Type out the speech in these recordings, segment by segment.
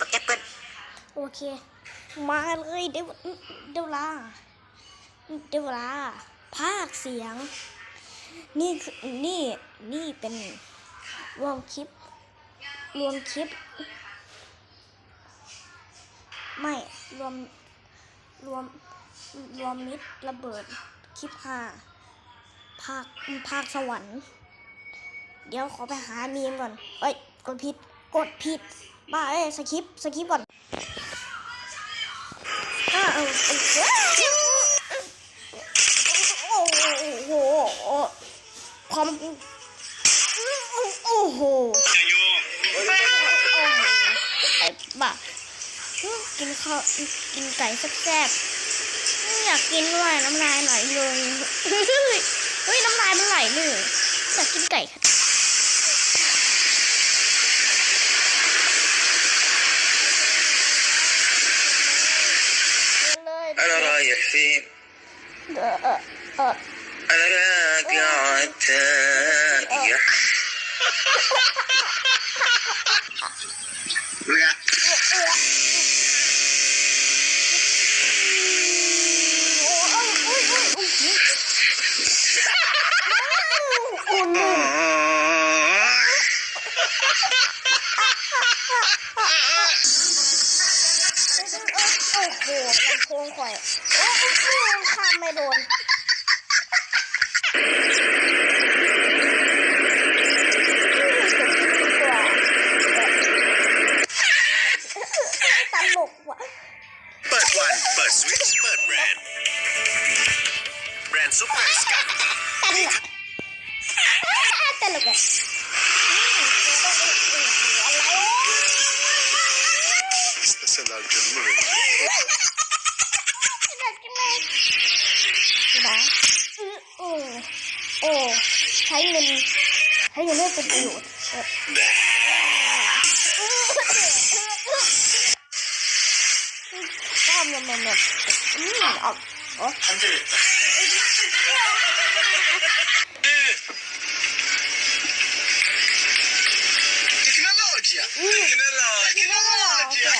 บักแอปเปิ้ลโอเค มาเลยเดี๋ยวเดี๋ยวลาเดี๋ยวลาภาคเสียง นี่คือนี่นี่เป็นรวมคลิป รวมคลิป ไม่รวมรวมรวมมิตรระเบิดคลิปห้าภาคภาคสวรรค์ เดี๋ยวขอไปหามีมก่อน เอ้ย กดผิด กดผิด บ้าเอ้สคริปสคริปก่อนอ้าเออโอ้โหความโอ้โหไอ้บ้ากินข้าวกินไก่แซ่บๆอยากกินด้วยน้ำลายไหลเลยเฮ้ยน้ำลายมันไหลเลยอยากกินไก่ فين آه، آه، آه. راجعتك يا ดสวิตช์เปิดแบรนด์ แบรนด์ซุปเปอร์สกัดตลกตลกอะอะไรวะ Sen canımı verin. นะโอ้ โอ้ ใช้เงิน ใช้เงินให้เป็นประโยชน์ 냠냠냠냠. 음, 아, 어? 안 들렸다. Tecnologia. Tecnologia. Tecnologia.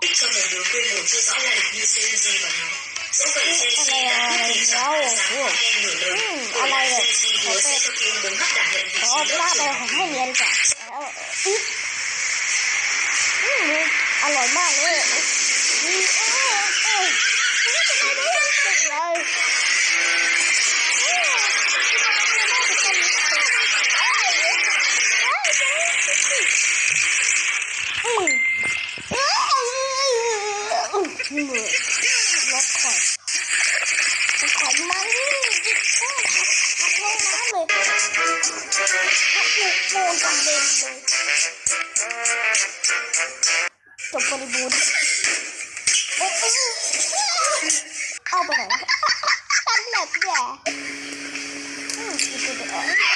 Ít cho người điều quê hiểu chưa rõ là được như xây dây vào nhau. Dẫu vậy dây dây đã quyết tình chẳng phải sáng hay nửa lớn. Cổ lại dây dây hứa sẽ cho kêu đứng hấp đảm nhận vị trí lớp trường. Đó, ta đều không hay nhận cả. Ít. อร่อยมากเลยอืมเออเออไม่เป็นไรไม่เป็นไรอืมเออมือรถข่อยข่อยมันขับลงน้ำเลยโมนกันเด่นเลยจบบริบูรณ์โอ้โหเอาไปไหนตันแหลย อืมดูดูดูเออ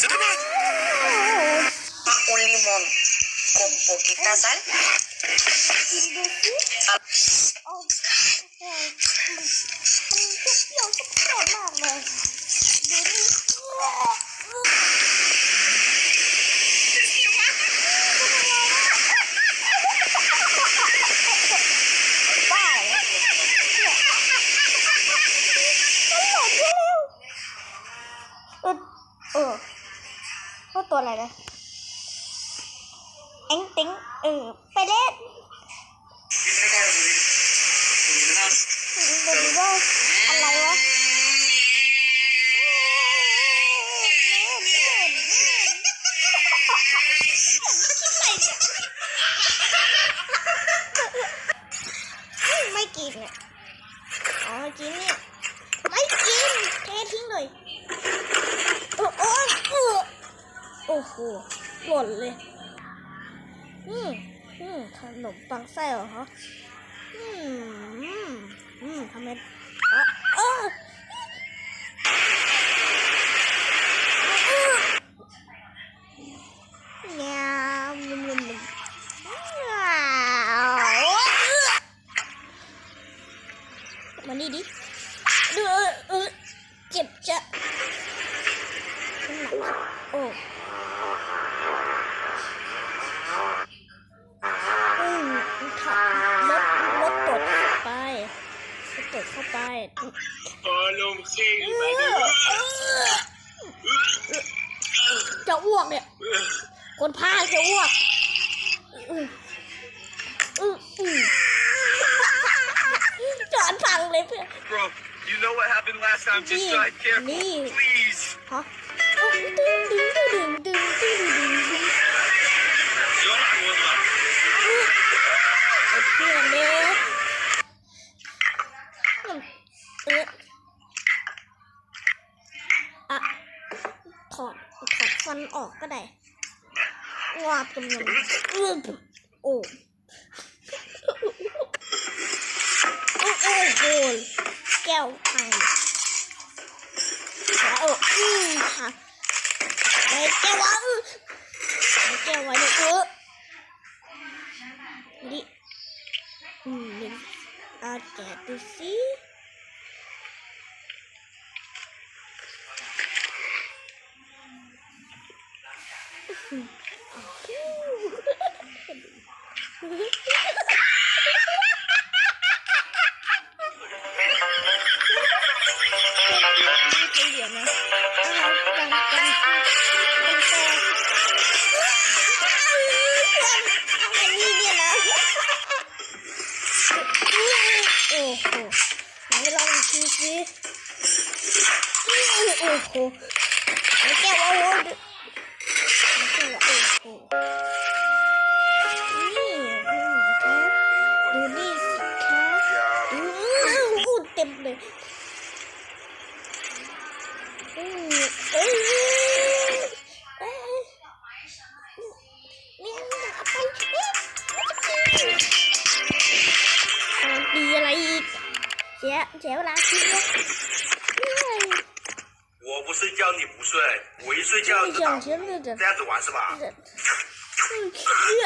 Sedap. โอ้โห Un limón con poquita sal. กินดูสิเอาโอ้โหมันมันเปรี้ยวๆสับสนมากเลยดูดิบ้าเหรอเออเออว่าตัวอะไรนะเอ็งติ้งเออไปเล่นเดี๋ยวว่าอะไรวะไม่กินอะอ๋อกินเนี่ยไม่กินเททิ้งเลยโอ้โอ้เออ โหหล่นเลย อืมอืมขนมปังไส้เหรอฮะอืมอืมอืมทำไม เพื่อนเนี่ยเออะถอดถอดฟันออกก็ได้วาบกำลังเออโอ้โอ้โอ้โหแก้วพังแล้วอืมค่ะไอ้แก้ววะไอ้แก้ววะเยออ Let's, I get to see. ะมันดีอะไรอีกเสียเสียเวลาคิดว่าเฮ้ย 我不睡觉你不睡，我一睡觉 ไม่ 就 ยอ 打 มเชื่อเลยจ้ะ 这样子玩是吧？ อืมเชื่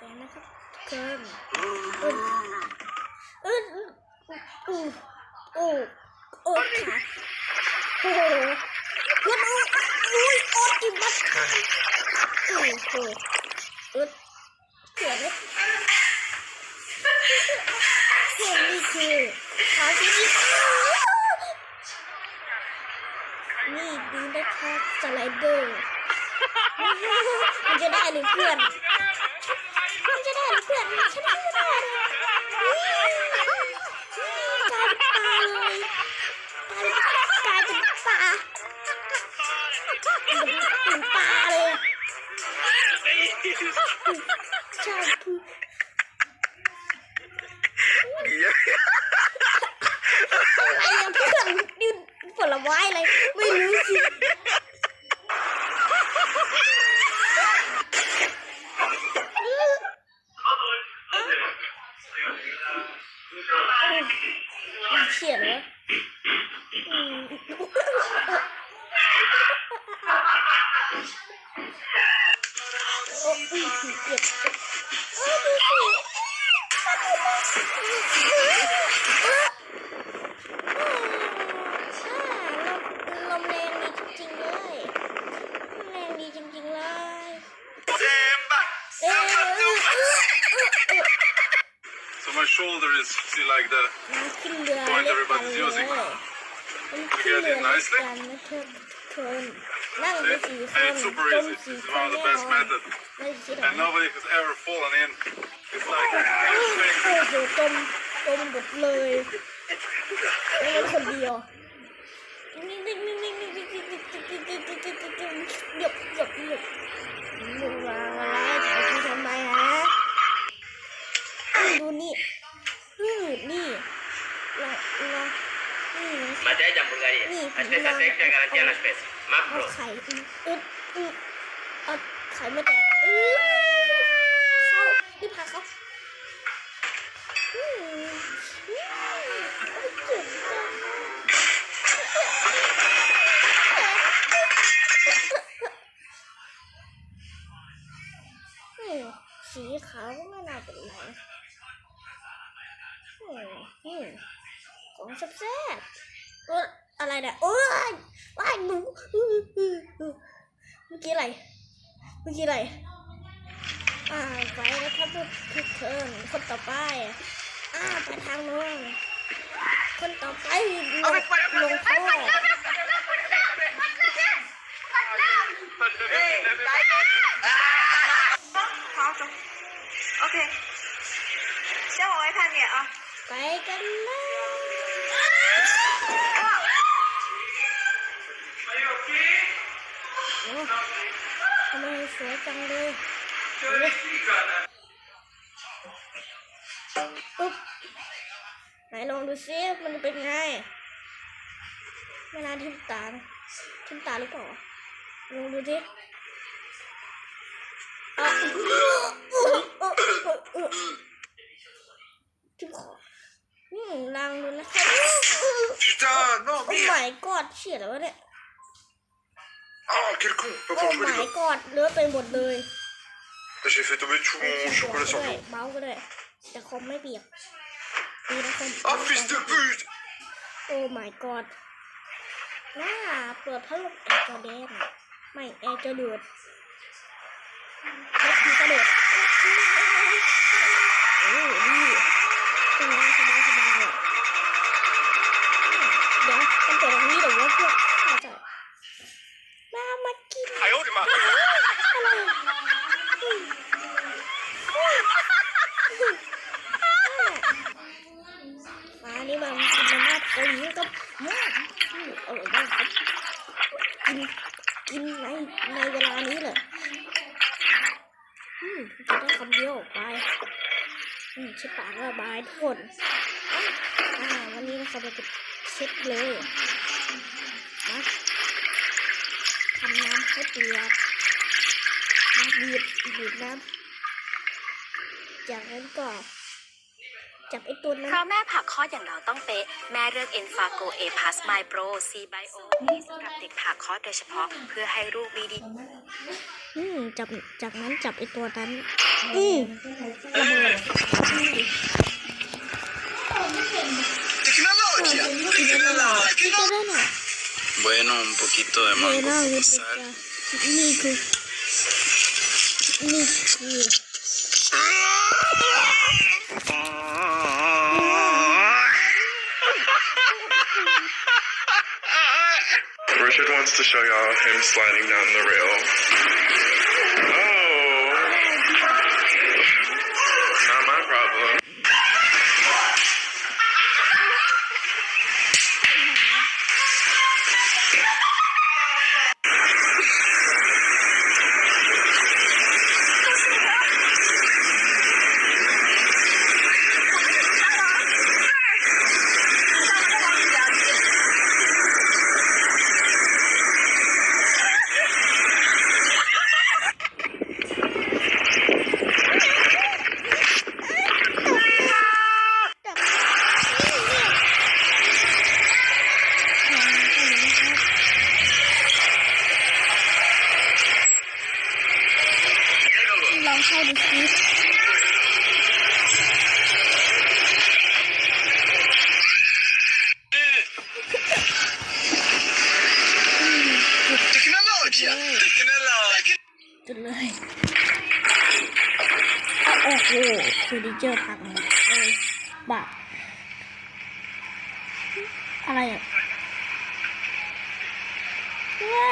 แฟนนะครับเกินเออเออเออโอ้โอ้ขาโอ้โหคุณอุ้ยโอ้กินมัดโอ้โหเออเสียเลยเสียนี่คือขาที่นี่นี่ดูนะคะสไลเดอร์มันจะได้หรือเพื่อน 제발 제발 โอ้ยเจ็บเออดูสิลมแรงดีจริงๆเลยลมแรงดีจริงๆเลย Simba, เอ้ย So my shoulder is see like the มันขึ้นเรือเล่นกันเลยมันขึ้นเรือเล่นกันนะเธอเธอนั่งไปสี่คน and it's super จม easy. สี่ It's คน one of the แน่ best นอน methods. and nobody has ever fallen in. It's like a thing. โอ้โหจมจมหมดเลยแล้วเราคนเดียวหยบหยบหยบหยบวางไว้ถ่ายที่ทำไมฮะดูนี่นี่นี่ละละนี่ Batalla en Bulgaria. Esta estrategia garantía las pesas. Macro. เอาไข่อึดอึดเอาไข่มาแตก เข้ารีบพาเขาอืมอืมโอ้ยเจ็บจังอืมสีขาวก็ไม่น่าเป็นไรอืมอืมของแซ่บเอออะไรเนี่ยโอ้ยว้ายหนูอื้ออื้ออื้อเมื่อกี้อะไร เมื่อกี้อะไร อ่าไปนะครับลูกพิกเทิร์นคนต่อไป อ่าไปทางนู้นคนต่อไปลงลงท่อโอเคเชื่อบอกไว้พันเนี่ยอะไปกันเลยทำไมสวยจังเลย ปุ๊บไหนลองดูซิมันจะเป็นไงไม่น่าทิมตานะทิมตาหรือเปล่าลองดูสิอะทิมคออืมลองดูนะครับ Putain, non, โอ้ merde ไม่กอดเฉียดแล้วะเนี่ย Oh, quel con Pas โอ้ pouvoir jouer ไม่ les gars. กอดเลอะไปหมดเลย J'ai fait tomber tout mon chocolat sur le bureau. เมาส์ก็เลยแต่คอมไม่เปียกดีนะคอม Ah, fils de pute โอ้ my god น่าเปิดพัดลมแอร์จอแดงไม่แอร์จะเดือดแล้วคือกระโดดโอ้นี่สบายสบายสบายเดี๋ยวมันเปิดตรงนี้เดี๋ยวว่าเพื่อนอาจจะมามากิน Ah, oh, อะไร มานี่มันกินมาม่าเกาหลีก็มาอร่อยมากครับกินกินในในเวลานี้เลยอืมจะได้คำเดียวไปอืมเช็ดปากระบายทุกคนอ่าวันนี้นะครับเราจะเช็ดเลยนะทำน้ำให้เปียกน้ำ บีบบีบน้ำจากนั้นก็จับไอ้ตัวนั้นเพราะแม่ผักคลอดอย่างเราต้องเป๊ะ แม่เลือก e n f a g o A Plus My Pro C Bio นี่สำหรับเด็กผ่าคลอดโดยเฉพาะเพื่อให้ลูกมีดีอืมจับจากนั้นจับไอ้ตัวนั้น อืมระเบิด Tecnologia Tecnologia ตัวนั้นอะ Bueno, un poquito de เฮ้ย mango น่า con รู้สึก sal. จะนี่คือนี่คือ Richard wants to show y'all him sliding down the rail. เข้าดูซิจุดเลยเอาโอ้โหคือดิเจอร์พังหมดเลยบาปอะไรอะว้า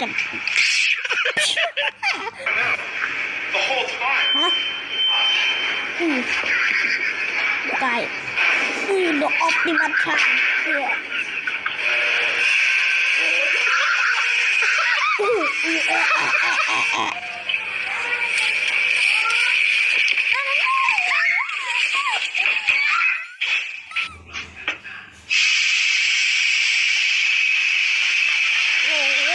จับ The whole time. ฮะอืม ไปคือดอกออปติมัสค่ะเพื่อืออเออเออเออเออโอ้โห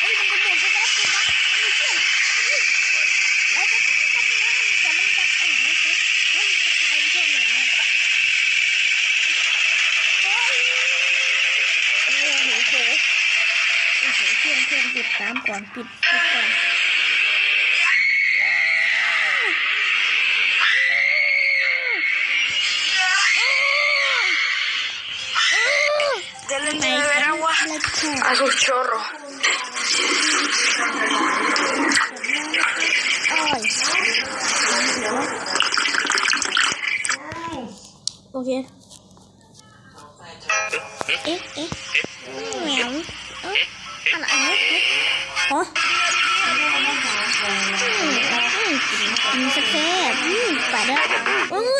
เอ้ยมันกระโดดกระโดดกระโดดไม่เชื่อเราจะต้องทำงานแต่มันจะเออเฮ้ยเฮ้ยเฮ้ยมันจะกลายเป็นเพื่อนเลยนะเฮ้ยโอ้โหโหโอ้โหเพื่อนเพื่อน ปิดน้ำก่อนปิดปิดก่อน Denle de beber agua อะไรแค่ a sus chorros. อ้อยเค เอ๊ะเอ๊ะ อ๋ออืมสักแค่อืมไปแล้วอืม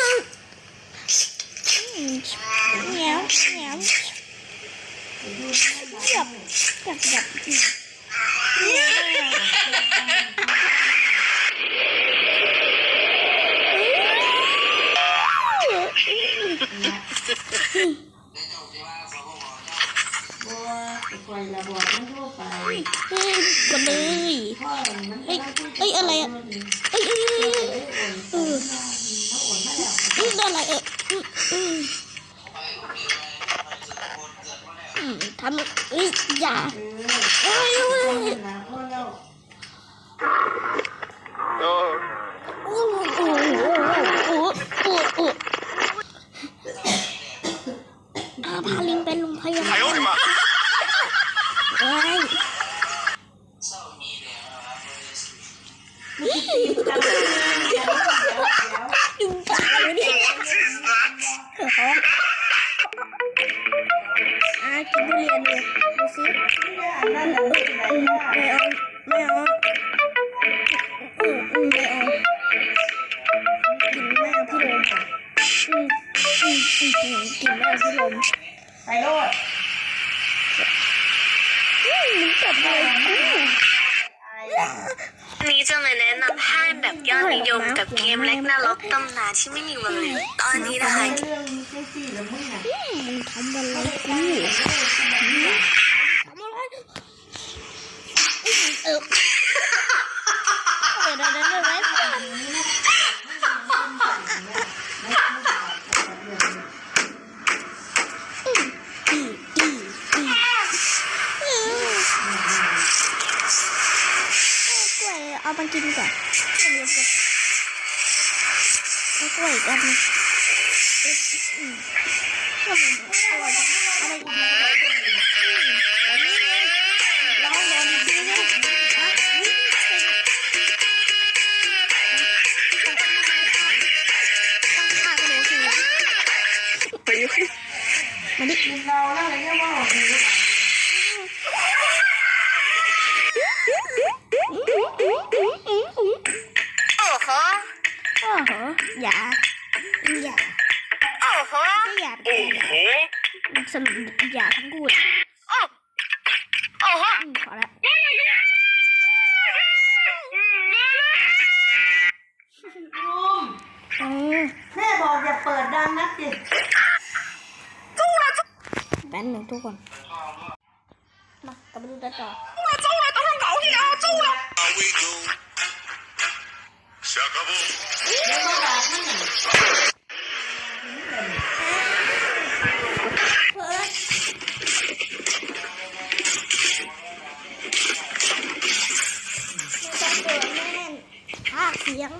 กินไม่พี่ลมไปโลดอืมมันจับเลยกูวันนี้จะมาแนะนำห้างแบบยอดนิยมกับเกมเล็กน่าล็อกตำนานที่ไม่มีวันลืมตอนนี้นะคะเรื่องนี้เซ็กซี่แล้วมึงอะมึงทำอะไรกูทำอะไรเออเดี๋ยวเดี๋ยวเดี๋ยวไว้ก่อนอืมดีดีดีอืม เอากล้วยเอามากินก่อนเอาเดี๋ยวก่อนเอากล้วยอีกอันนึงเอ๊ะอืมถ้าผมอร่อยจังเอามาอีกอันหนึ่งอืมแบบนี้เลยลองดูนะอะอืมตั้งค่าก็รู้คือมาดิกินเราแล้วอะไรเงี้ยว่าโอเคหรือเปล่า โอ้โหไม่อย่าสรุปอย่าทั้งคู่เลยโอ้โอ้โหอืมพอละอืมแม่บอกอย่าเปิดดังนักดิแป๊บหนึ่งทุกคน มากลับมาดูต่อ Are we go? Shakaboom. แล้วก็ด่าท่านน่ะเยง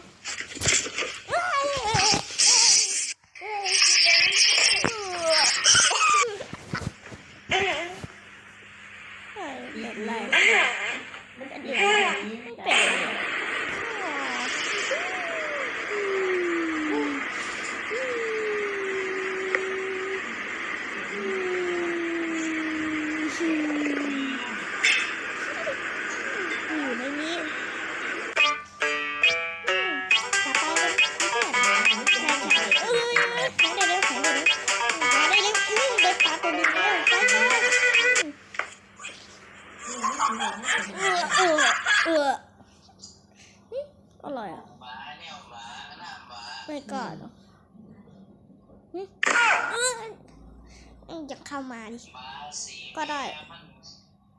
มาดิก็ได้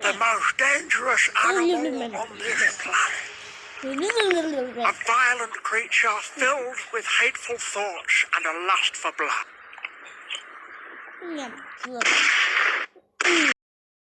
The most dangerous animal on this planet. A violent creature filled with hateful thoughts and a lust for blood. เงียบเกือบ